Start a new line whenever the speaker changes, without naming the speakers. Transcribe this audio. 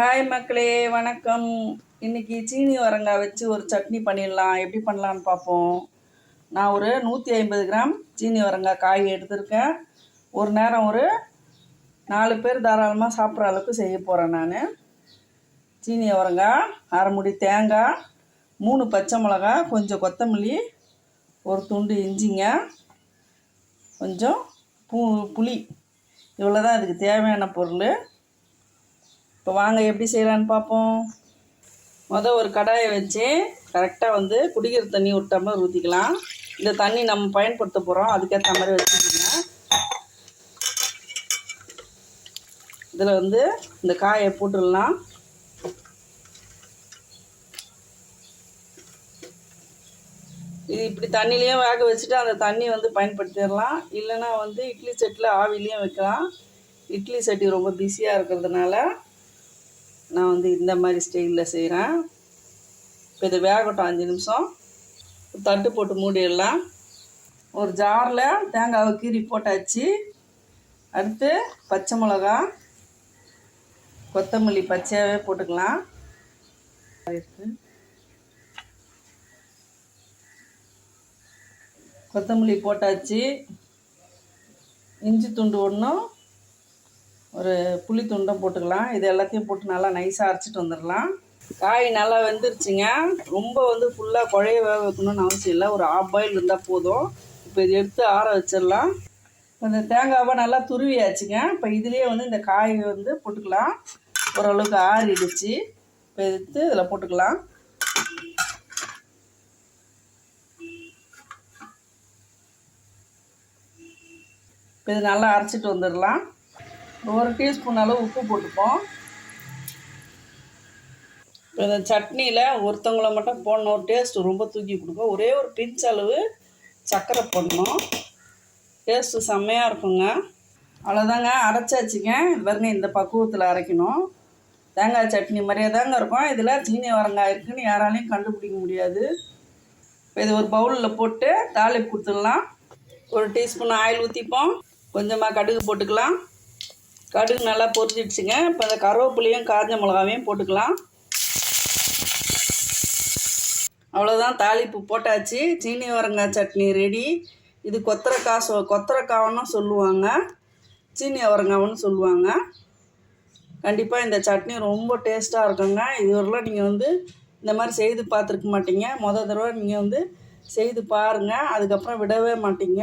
Hi மக்களே வணக்கம். இன்னைக்கு சீனி வரங்காய் வச்சு ஒரு சட்னி பண்ணிடலாம். எப்படி பண்ணலான்னு பார்ப்போம். நான் ஒரு நூற்றி ஐம்பது கிராம் சீனி வரங்காய் காய் எடுத்திருக்கேன். ஒரு நேரம் ஒரு நாலு பேர் தாராளமாக சாப்பிட்ற அளவுக்கு செய்ய போகிறேன் நான். சீனி வரங்காய் அரைமுடி தேங்காய் மூணு பச்சை மிளகா கொஞ்சம் கொத்தமல்லி ஒரு துண்டு இஞ்சிங்க கொஞ்சம் பூ புளி. இவ்வளோ தான் இதுக்கு தேவையான பொருள். இப்போ வாங்க எப்படி செய்யலான்னு பார்ப்போம். மொதல் ஒரு கடாயை வச்சு கரெக்டாக வந்து குடிக்கிற தண்ணி ஒரு டம்ளர் ஊற்றிக்கலாம் இந்த தண்ணி நம்ம பயன்படுத்த போகிறோம் அதுக்கேற்ற மாதிரி வச்சுக்கோங்க. இதில் வந்து இந்த காயை போட்டுடலாம். இது இப்படி தண்ணிலையும் வேக வச்சுட்டு அந்த தண்ணி வந்து பயன்படுத்திடலாம். இல்லைன்னா வந்து இட்லி செட்டில் ஆவிலையும் வைக்கலாம். இட்லி சட்டி ரொம்ப பிஸியாக இருக்கிறதுனால நான் வந்து இந்த மாதிரி ஸ்டைலில் செய்கிறேன் இப்போ இது வேகட்டும் அஞ்சு நிமிஷம். தட்டு போட்டு மூடிடலாம். ஒரு ஜாரில் தேங்காவை கீறி போட்டாச்சு. அடுத்து பச்சை மிளகா கொத்தமல்லி பச்சையாகவே போட்டுக்கலாம். கொத்தமல்லி போட்டாச்சு. இஞ்சி துண்டு ஒன்றும் ஒரு புளி துண்டம் போட்டுக்கலாம். இது எல்லாத்தையும் போட்டு நல்லா நைஸாக அரைச்சிட்டு வந்துடலாம். காய் நல்லா வெந்துருச்சுங்க. ரொம்ப வந்து ஃபுல்லாக குழைய வேக வைக்கணும்னு அவசியம் இல்லை. ஒரு ஆஃப் பாயில் இருந்தால் போதும். இப்போ இது எடுத்து ஆற வச்சிடலாம். இந்த தேங்காவை நல்லா துருவியாச்சுங்க. இப்போ இதுலேயே வந்து இந்த காய் வந்து போட்டுக்கலாம். ஓரளவுக்கு ஆறிடுச்சு. இப்போ எடுத்து இதில் போட்டுக்கலாம். இப்போ இது நல்லா அரைச்சிட்டு வந்துடலாம். ஒரு டீஸ்பூன் அளவு உப்பு போட்டுப்போம். இந்த சட்னியில் ஒருத்தவங்கள மட்டும் போடணும். ஒரு டேஸ்ட்டு ரொம்ப தூக்கி கொடுக்கும் ஒரே ஒரு பிஞ்ச் அளவு சர்க்கரை போடணும். டேஸ்ட்டு செம்மையாக இருக்குங்க. அவ்வளோதாங்க அரைச்சாச்சுங்க. இது பாருங்க இந்த பக்குவத்தில் அரைக்கணும். தேங்காய் சட்னி மாதிரியே தாங்க இருக்கும். இதில் சீனி வரங்காய் இருக்குன்னு யாராலையும் கண்டுபிடிக்க முடியாது. இப்போ இது ஒரு பவுலில் போட்டு தாளிப்பு கொடுத்துடலாம். ஒரு டீஸ்பூன் ஆயில் ஊற்றிப்போம் கொஞ்சமாக கடுகு போட்டுக்கலாம். கடுகு நல்லா பொரிச்சிடுச்சுங்க இப்போ இந்த கருவேப்பிலையும் காஞ்ச மிளகாவையும் போட்டுக்கலாம். அவ்வளோதான் தாளிப்பு போட்டாச்சு. சீனி வரங்காய் சட்னி ரெடி இது கொத்தரக்காய் சொ கொத்தரக்காவன்னு சொல்லுவாங்க. சீனி அவரங்காவன்னு சொல்லுவாங்க. கண்டிப்பாக இந்த சட்னி ரொம்ப டேஸ்ட்டாக இருக்குங்க. இதுவரைலாம் நீங்கள் வந்து இந்த மாதிரி செய்து பார்த்துருக்க மாட்டீங்க. மொதல் தடவை நீங்கள் வந்து செய்து பாருங்கள் அதுக்கப்புறம் விடவே மாட்டீங்க.